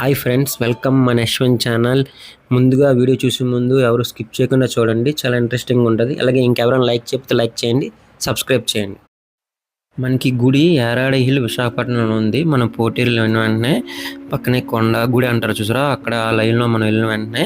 Hi friends welcome మన Yashwant channel ముందుగా video చూసే ముందు ఎవరు స్కిప్ చేయకుండా చూడండి. చాలా ఇంట్రెస్టింగ్ ఉంటుంది. అలాగే ఇంకెవరైనా లైక్ చెప్తే లైక్ చేయండి. సబ్స్క్రైబ్ చేయండి. మనకి గుడి యారాడ హిల్ విశాఖపట్నంలో ఉంది. మనం పోటీలు వెళ్ళిన వెంటనే పక్కనే కొండ గుడి అంటారు చూసారా? అక్కడ ఆ లైన్లో మనం వెళ్ళిన వెంటనే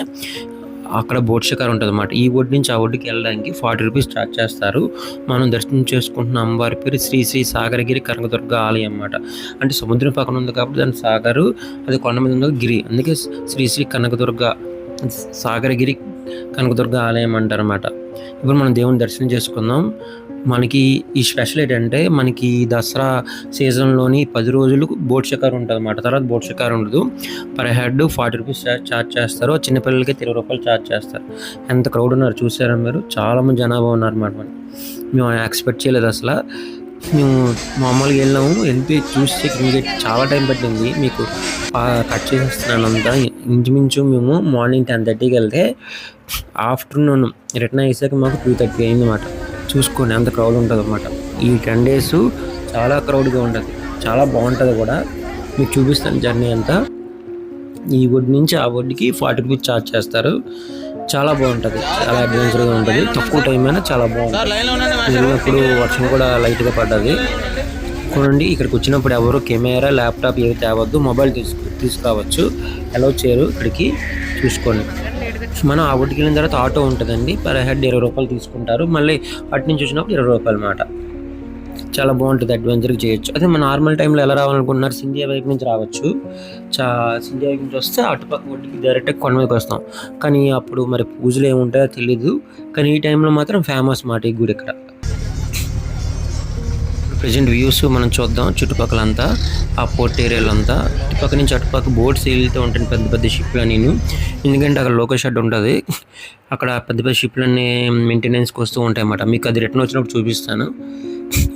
అక్కడ బోట్ షికార్ ఉంటుంది అన్నమాట ఈ ఒడ్డు నుంచి ఆ ఒడ్డుకి వెళ్ళడానికి ఫార్టీ రూపీస్ చార్జ్ చేస్తారు. మనం దర్శనం చేసుకుంటున్న. అమ్మవారి పేరు శ్రీ శ్రీ సాగరగిరి కనకదుర్గ ఆలయం అన్నమాట. అంటే సముద్రం పక్కన ఉంది కాబట్టి దాని సాగరు అది కొండ మీద ఉంది గిరి. అందుకే శ్రీ శ్రీ కనకదుర్గ సాగరగిరి కనకదుర్గ ఆలయం అంటారన్నమాట. ఇప్పుడు మనం దేవుని దర్శనం చేసుకుందాం. మనకి ఈ స్పెషల్ ఏంటంటే మనకి దసరా సీజన్లోని పది రోజులు బోట్ షికారు ఉంటుంది అన్నమాట తర్వాత బోట్ షికారు ఉండదు. Per head forty rupees charge చేస్తారు. చిన్నపిల్లలకి ఇరవై రూపాయలు ఛార్జ్ చేస్తారు. ఎంత క్రౌడ్ ఉన్నారు చూసారా మీరు? చాలా మంది జనాభా ఉన్నారు అన్నమాట మేము ఎక్స్పెక్ట్ చేయలేదు అసలు. మేము మామూలుగా వెళ్ళాము. వెళ్ళి చూసి మీకు చాలా టైం పట్టింది. మీకు కట్ చేసేస్తున్నాను అంతా ఇంచుమించు మేము మార్నింగ్ టెన్ థర్టీకి వెళ్తే ఆఫ్టర్నూన్ రిటర్న్ అయ్యేసాక మాకు టూ థర్టీ అయింది అన్నమాట చూసుకోండి అంత క్రౌడ్ ఉంటుంది అన్నమాట ఈ టెన్ డేస్ చాలా క్రౌడ్గా ఉంటుంది. చాలా బాగుంటుంది కూడా. మీకు చూపిస్తాను జర్నీ అంతా. ఈ ఒడ్డు నుంచి ఆ ఒడ్డుకి ఫార్టీ రూపీస్ ఛార్జ్ చేస్తారు. చాలా బాగుంటుంది. చాలా అడ్వెంచర్గా ఉంటుంది. తక్కువ టైం అయినా చాలా బాగుంటుంది. వెళ్ళినప్పుడు వర్షం కూడా లైట్గా పడ్డది. కొనండి ఇక్కడికి వచ్చినప్పుడు ఎవరు కెమెరా ల్యాప్టాప్ ఏవి తేవద్దు. మొబైల్ తీసుకు తీసుకురావచ్చు అలౌ చేయరు ఇక్కడికి చూసుకోండి. మనం ఆ ఒడ్డుకి వెళ్ళిన తర్వాత ఆటో ఉంటుందండి. పర్ హెడ్ ఇరవై రూపాయలు తీసుకుంటారు. మళ్ళీ అటు నుంచి వచ్చినప్పుడు ఇరవై రూపాయలు అన్నమాట చాలా బాగుంటుంది అడ్వెంచర్కి చేయొచ్చు. అదే మన నార్మల్ టైంలో ఎలా రావాలనుకుంటున్నారు సింధియా వైపు నుంచి రావచ్చు. చా సింధియా వైపు నుంచి వస్తే అటుపక్క ఒడ్డుకి డైరెక్ట్గా కొండ మీదకి వస్తాం. కానీ అప్పుడు మరి పూజలు ఏముంటాయో తెలీదు. కానీ ఈ టైంలో మాత్రం ఫేమస్ మాట ఈ గుడి ఇక్కడ. ప్రజెంట్ వ్యూస్ మనం చూద్దాం. చుట్టుపక్కలంతా ఆ పోర్ట్ ఏరియాలంతా ఇటుపక్క నుంచి అటుపక్క బోట్స్ వెళ్తూ ఉంటాయి పెద్ద పెద్ద షిప్లు నేను. ఎందుకంటే అక్కడ లోకల్ షెడ్ ఉంటుంది. అక్కడ పెద్ద పెద్ద షిప్లన్నీ మెయింటెనెన్స్కి వస్తూ ఉంటాయి అన్నమాట మీకు అది రిటర్న్ వచ్చినప్పుడు చూపిస్తాను.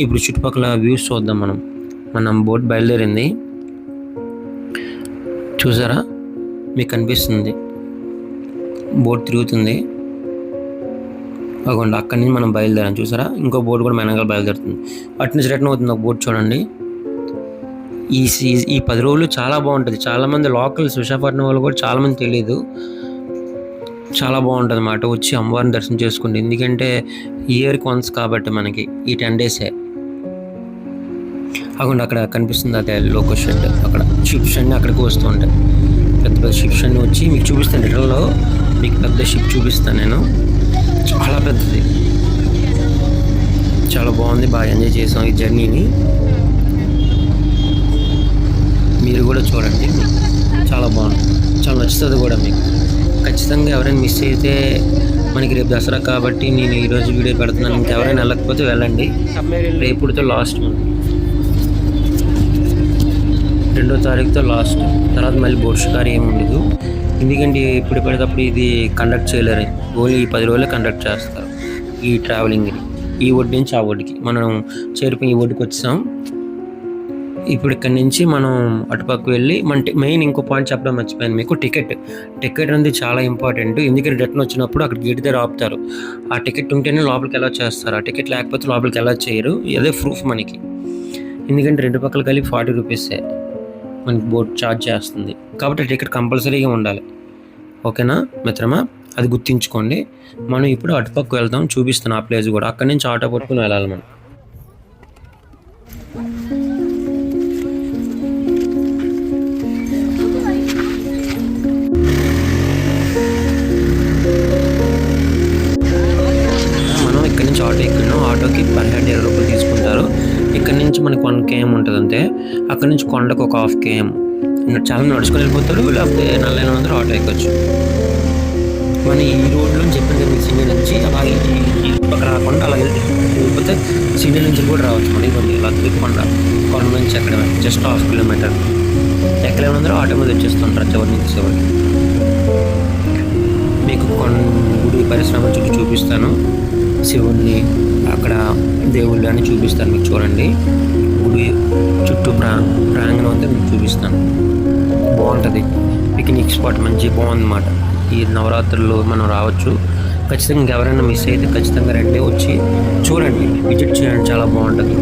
ఇప్పుడు చుట్టుపక్కల వ్యూస్ చూద్దాం మనం. మనం బోట్ బయలుదేరింది. చూసారా? మీకు కనిపిస్తుంది. బోట్ తిరుగుతుంది. అగోండి అక్కడి నుంచి మనం బయలుదేరాం. చూసారా? ఇంకో బోట్ కూడా మెనగల బయలుదేరుతుంది. అటు నుంచి రిటర్న్ అవుతుంది ఒక బోట్ చూడండి. ఈ సీ ఈ పది రోజులు చాలా బాగుంటుంది. చాలామంది లోకల్స్ విశాఖపట్నం వాళ్ళు కూడా చాలామంది తెలియదు చాలా బాగుంటుంది అన్నమాట వచ్చి అమ్మవారిని దర్శనం చేసుకోండి ఎందుకంటే ఇయర్కి వన్స్ కాబట్టి మనకి ఈ టెన్ డేసే అక్కడ అక్కడ కనిపిస్తుంది అదే లోకో షెడ్ అక్కడ షిప్స్ అన్నీ అక్కడికి వస్తూ ఉంటాయి. పెద్ద పెద్ద షిప్స్ అన్నీ వచ్చి మీకు చూపిస్తాను. రిటర్న్లో మీకు పెద్ద షిప్ చూపిస్తాను నేను. చాలా పెద్దది. చాలా బాగుంది. బాగా ఎంజాయ్ చేసాం ఈ జర్నీని మీరు కూడా చూడండి. చాలా బాగుంది. చాలా నచ్చుతుంది కూడా మీకు. ఖచ్చితంగా ఎవరైనా మిస్ అయితే మనకి రేపు దసరా కాబట్టి నేను ఈరోజు వీడియో పెడుతున్నాను. ఇంకెవరైనా వెళ్ళకపోతే వెళ్ళండి. రేపుడితో లాస్ట్ రెండో తారీఖుతో లాస్ట్. తర్వాత మళ్ళీ బోర్డ్ షికారు ఏమి ఉండదు. ఎందుకంటే ఇప్పుడు పడేటప్పుడు ఇది కండక్ట్ చేయలేరు. ఓన్లీ ఈ పది రోజులే కండక్ట్ చేస్తారు ఈ ట్రావెలింగ్ని ఈ ఒడ్డు నుంచి ఆ ఒడ్డుకి మనం చేరిపోయి ఈ ఒడ్డుకి వచ్చాం. ఇప్పుడు ఇక్కడ నుంచి మనం అటుపక్క వెళ్ళి మన మెయిన్ ఇంకో పాయింట్ చెప్పడం మర్చిపోయాను మీకు టికెట్. టికెట్ అనేది చాలా ఇంపార్టెంట్. ఎందుకంటే రిటర్న్ వచ్చినప్పుడు అక్కడ గేట్ దగ్గర ఆపుతారు. ఆ టికెట్ ఉంటేనే లోపలికి ఎలా చేస్తారు ఆ టికెట్ లేకపోతే లోపలికి ఎలా చేయరు? అదే ప్రూఫ్ మనకి. ఎందుకంటే రెండు పక్కల కలిపి ఫార్టీ రూపీసే మనకి బోట్ ఛార్జ్ చేస్తుంది. కాబట్టి టికెట్ కంపల్సరీగా ఉండాలి. ఓకేనా మిత్రమా? అది గుర్తించుకోండి. మనం ఇప్పుడు అటుపక్క వెళ్తాం చూపిస్తాను ఆ ప్లేస్ కూడా. అక్కడి నుంచి ఆటో పట్టుకుని వెళ్ళాలి మనం. ఎక్కినాం పర్ హెడ్ ఇరవై రూపాయలు తీసుకుంటారు. ఇక్కడ నుంచి మనకి వన్ కేఎం ఉంటుంది అంతే అక్కడ నుంచి కొండకు ఒక హాఫ్ కేఎం చాలా నడుచుకొని వెళ్ళిపోతారు లేకపోతే నలభై ఎనిమిది వందలు ఆటో ఎక్కొచ్చు. మన ఈ రోడ్లో చెప్పింది మీకు సీనియర్ నుంచి అలాగే ఈ పక్క రాకుండా అలాగే లేకపోతే సీనియర్ నుంచి కూడా రావచ్చు. మన ఇబ్బంది ఇలా కొండ నుంచి ఎక్కడ జస్ట్ హాఫ్ కిలోమీటర్. ఎక్కలేని అందరూ ఆటో మీద వచ్చేస్తుంటారు చివరి నుంచి చివరికి మీకు కొన్ని గుడి పరిశ్రమ చుట్టూ చూపిస్తాను. శివుణ్ణి ఇక్కడ దేవుళ్ళు అని చూపిస్తాను మీకు చూడండి. గుడి చుట్టూ ప్రా ప్రాంగణం అంతా మీకు చూపిస్తాను. బాగుంటుంది. పిక్నిక్ స్పాట్ మంచి బాగుందన్నమాట. ఈ నవరాత్రుల్లో మనం రావచ్చు. ఖచ్చితంగా ఎవరైనా మిస్ అయితే ఖచ్చితంగా రండి వచ్చి చూడండి. విజిట్ చేయండి చాలా బాగుంటుంది.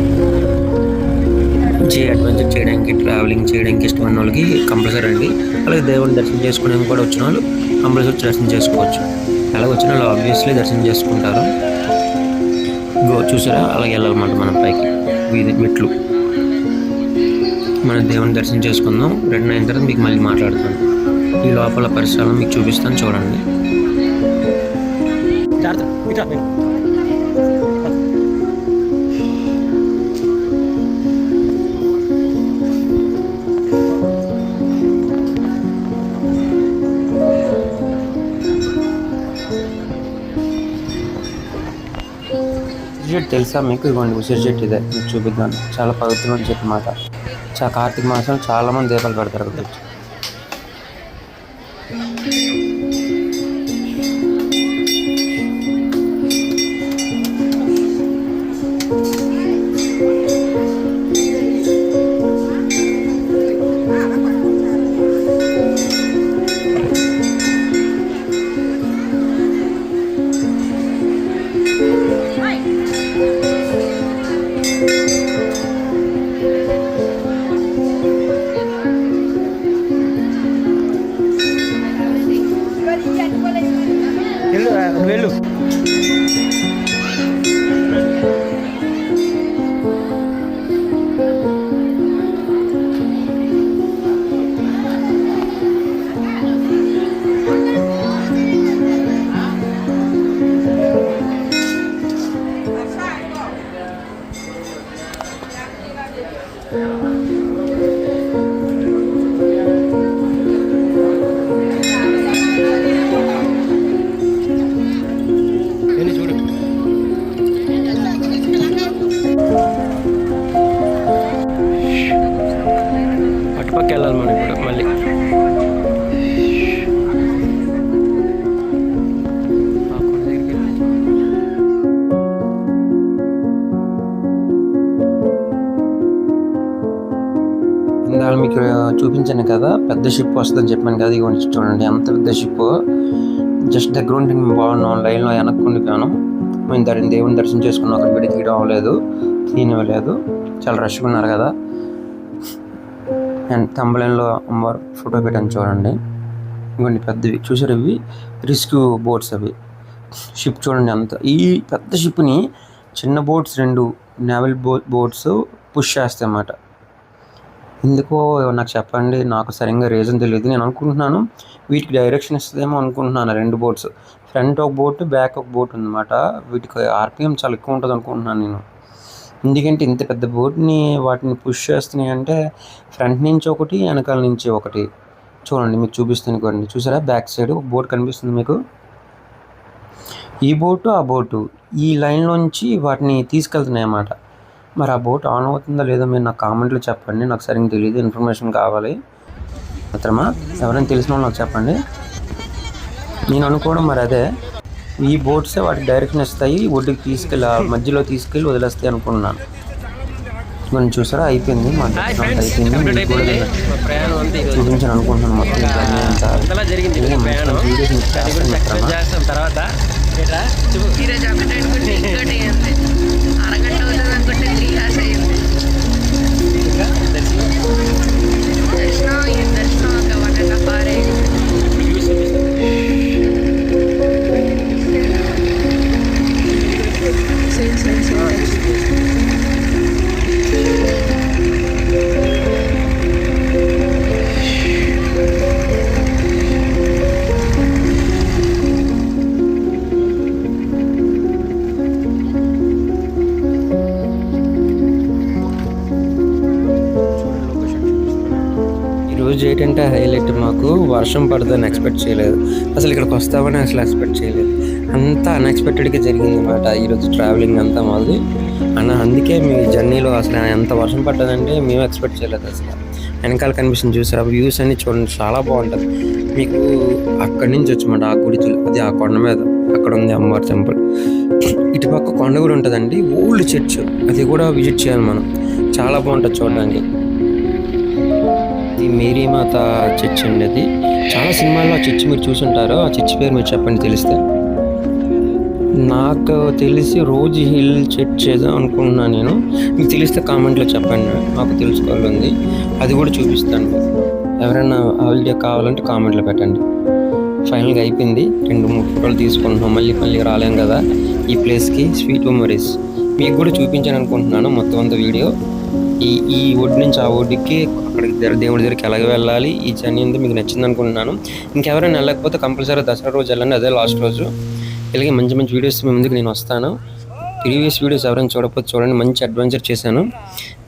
మంచి అడ్వెంచర్ చేయడానికి ట్రావెలింగ్ చేయడానికి ఇష్టమైన వాళ్ళకి కంపల్సరీ అండి అలాగే దేవుని దర్శనం చేసుకోవడానికి కూడా వచ్చిన వాళ్ళు కంపల్సరీ దర్శనం చేసుకోవచ్చు. అలాగే వచ్చిన వాళ్ళు ఆబ్వియస్లీ దర్శనం చేసుకుంటారు. గో చూసారా? అలాగే వెళ్ళాలన్నమాట మనం పైకి. వీధి మెట్లు. మన దేవుని దర్శనం చేసుకుందాం. రిటర్న్ అయిన తర్వాత మీకు మళ్ళీ మాట్లాడతాను. ఈ లోపల పరిసరాలను మీకు చూపిస్తాను. చూడండి. చెట్టు తెలుసా? మీకు ఇవ్వండి ఉసిరి చెట్టు ఇదే. మీకు చూపిద్దాను చాలా పవిత్రమైన చెట్టు మాట. చా కార్తీక మాసం చాలామంది దీపాలు పెడతారు. చూపించాను కదా పెద్ద షిప్ వస్తుందని చెప్పాను కదా ఇవ్వండి చూడండి ఎంత పెద్ద షిప్ జస్ట్ దగ్గర ఉంటే మేము బాగున్నాం లైన్లో వెనక్కి ఉండిపోయాను మేము దాని దేవుని దర్శనం చేసుకున్నాం అక్కడ విడి తీయడం అవ్వలేదు తీయనివ్వలేదు. చాలా రష్గా ఉన్నారు కదా. అండ్ తంబలైన్లో అమ్మవారు ఫోటో పెట్టాను చూడండి. ఇవన్నీ పెద్దవి చూసారు ఇవి రిస్క్ బోట్స్ అవి. షిప్ చూడండి అంత ఈ పెద్ద షిప్ని చిన్న బోట్స్ రెండు నేవల్ బో బోట్స్ పుష్ చేస్తాయి అన్నమాట ఎందుకో నాకు చెప్పండి నాకు సరిగ్గా రీజన్ తెలియదు నేను అనుకుంటున్నాను. వీటికి డైరెక్షన్ ఇస్తుందేమో అనుకుంటున్నాను రెండు బోట్స్ ఫ్రంట్ ఒక బోట్ బ్యాక్ ఒక బోట్ ఉందన్నమాట వీటికి ఆర్పిఎం చాలా ఎక్కువ ఉంటుంది అనుకుంటున్నాను నేను. ఎందుకంటే ఇంత పెద్ద బోట్ని వాటిని పుష్ చేస్తున్నాయి అంటే ఫ్రంట్ నుంచి ఒకటి వెనకాల నుంచి ఒకటి. చూడండి మీకు చూపిస్తాను కొన్ని చూసారా? బ్యాక్ సైడ్ ఒక బోట్ కనిపిస్తుంది మీకు. ఈ బోటు ఆ బోటు ఈ లైన్లోంచి వాటిని తీసుకెళ్తున్నాయి అన్నమాట మరి ఆ బోట్ ఆన్ అవుతుందో లేదో మీరు నాకు కామెంట్లో చెప్పండి. నాకు సరిగ్గా తెలియదు ఇన్ఫర్మేషన్ కావాలి. మిత్రమా ఎవరైనా తెలిసిన వాళ్ళు నాకు చెప్పండి. నేను అనుకోవడం మరి అదే. ఈ బోట్సే వాటికి డైరెక్షన్ ఇస్తాయి ఒడ్డుకి తీసుకెళ్ళి ఆ మధ్యలో తీసుకెళ్ళి వదిలేస్తాయి అనుకుంటున్నాను. మనం చూసారా? అయిపోయింది. మా అయిపోయింది. చూపించాను అనుకుంటున్నాను మొత్తం జరిగింది ఈరోజు అంటే హైలైట్ మాకు. వర్షం పడుతుందని ఎక్స్పెక్ట్ చేయలేదు. అసలు ఇక్కడికి వస్తామని అసలు ఎక్స్పెక్ట్ చేయలేదు. అంతా అన్ఎక్స్పెక్టెడ్గా జరిగింది అనమాట ఈరోజు ట్రావెలింగ్ అంతా మాది. అన్న అందుకే మీ జర్నీలో అసలు ఎంత వర్షం పడ్డదంటే మేము ఎక్స్పెక్ట్ చేయలేదు అసలు. వెనకాల కనిపిస్తుంది చూసారా వ్యూస్ అన్ని చూడండి చాలా బాగుంటుంది. మీకు అక్కడి నుంచి వచ్చమాట ఆ గుడి అది ఆ కొండ మీద. అక్కడ ఉంది అమ్మవారి టెంపుల్ ఇటుపక్క కొండ కూడా ఉంటుందండి. ఓల్డ్ చర్చ్ అది కూడా విజిట్ చేయాలి మనం. చాలా బాగుంటుంది చూడడానికి. ఇది మేరీమాత చర్చ్ అండి అది. చాలా సినిమాల్లో ఆ చర్చ్ మీరు చూసుంటారు ఆ చర్చ్ పేరు మీరు చెప్పండి తెలిస్తే. నాకు తెలిసి రోజు హిల్ చర్చ్ చేద్దాం అనుకుంటున్నాను నేను. మీకు తెలిస్తే కామెంట్లో చెప్పండి నాకు తెలుసుకోవాలంది అది కూడా చూపిస్తాను. ఎవరైనా ఆ వీడియో కావాలంటే కామెంట్లో పెట్టండి. ఫైనల్గా అయిపోయింది. రెండు మూడు ఫోటోలు తీసుకుంటున్నాం. మళ్ళీ మళ్ళీ రాలేం కదా. ఈ ప్లేస్కి స్వీట్ మెమరీస్. మీకు కూడా చూపించాను అనుకుంటున్నాను మొత్తం అంత వీడియో. ఈ ఈ ఒడ్డు నుంచి ఆ ఒడ్డుకి అక్కడికి దేవుడి దగ్గరికి ఎలాగ వెళ్ళాలి? ఈ జర్నీ అంతా మీకు నచ్చింది అనుకుంటున్నాను ఇంకెవరైనా వెళ్ళకపోతే కంపల్సరీ దసరా రోజు వెళ్ళండి. అదే లాస్ట్ రోజు. ఇలాగే మంచి మంచి వీడియోస్ మీ ముందుకు నేను వస్తాను. ప్రీవియస్ వీడియోస్ ఎవరైనా చూడకపోతే చూడండి. మంచి అడ్వెంచర్ చేశాను.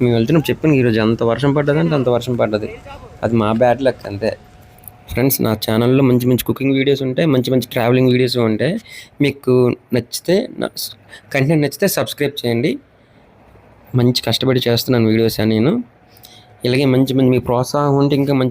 మేము వెళ్తున్నాం చెప్పాను ఈరోజు అంత వర్షం పడ్డదంటే అంత వర్షం పడ్డది. అది మా బ్యాడ్ లక్ అంతే. ఫ్రెండ్స్ నా ఛానల్లో మంచి మంచి కుకింగ్ వీడియోస్ ఉంటాయి. మంచి మంచి ట్రావెలింగ్ వీడియోస్ ఉంటాయి. మీకు నచ్చితే కంటెంట్ నచ్చితే సబ్స్క్రైబ్ చేయండి. మంచి కష్టపడి చేస్తున్నాను వీడియోస్ అని నేను. ఇలాగే మంచి మంచి మీ ప్రోత్సాహం ఉంటే ఇంకా మంచి